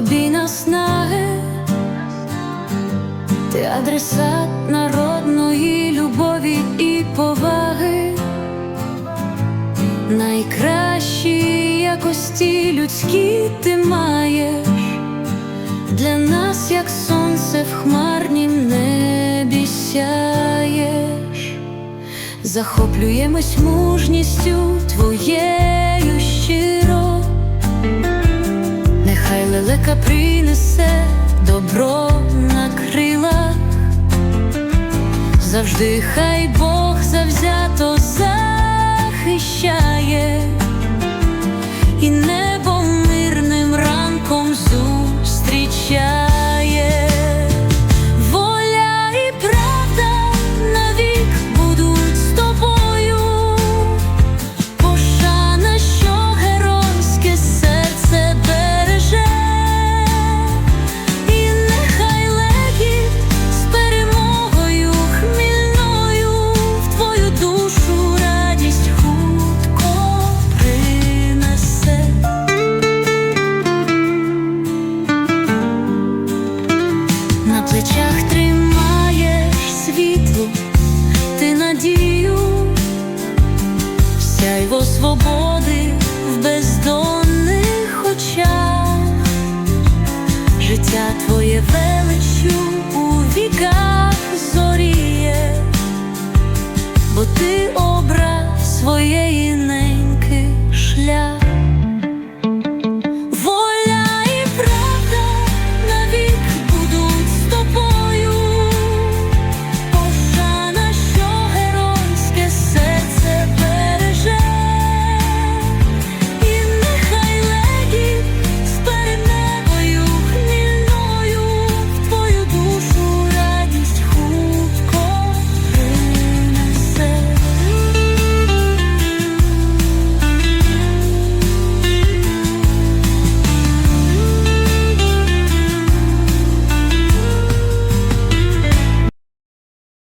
тобі наснаги, ти адресат народної любові і поваги, найкращі якості людські ти маєш. Для нас, як сонце в хмарнім небі сяєш, захоплюємось мужністю твоєю щиро. Нехай принесе добро на крилах, завжди хай плечах тримаєш світло, ти надію. Сяйво свободи в бездонних очах, життя твоє величу у віках зоріє, бо ти образ своєї